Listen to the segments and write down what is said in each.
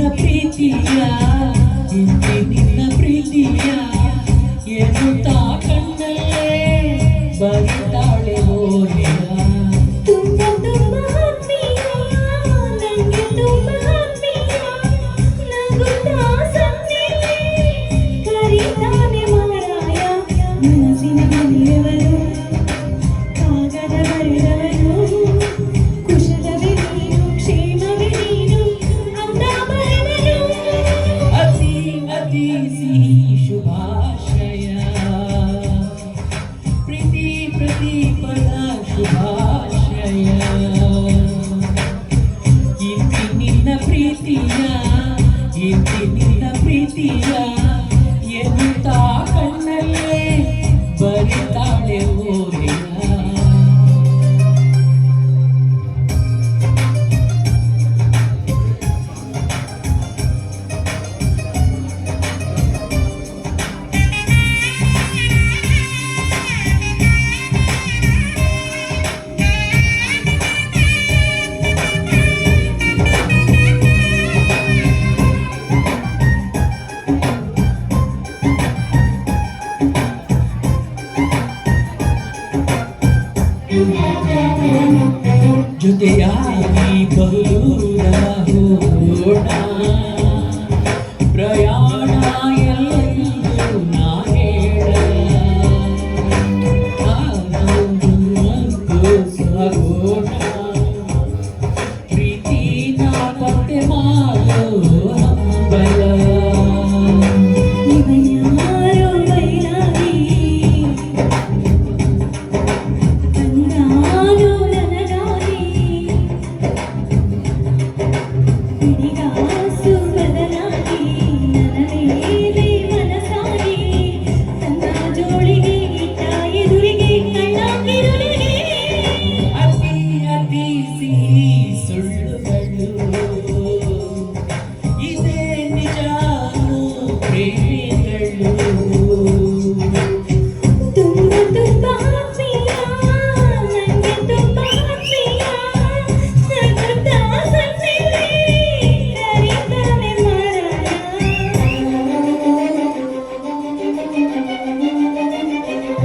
ನಿನ್ನ ಪ್ರೀತಿಯ ನಿನ್ನ ಪ್ರೀತಿಯ ಏನು తాకండి पूरा हो होना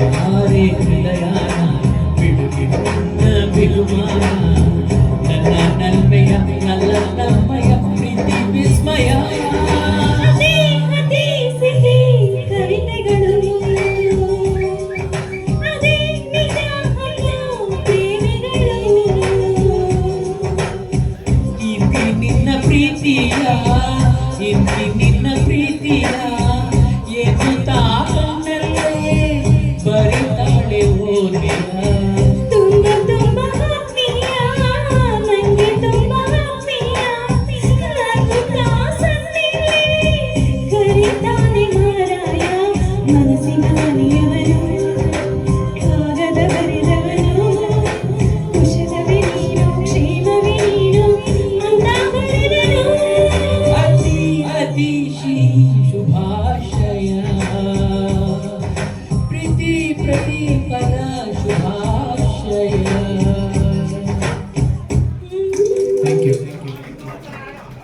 హారే హృదయాన పిలుపున్న పిలుమానా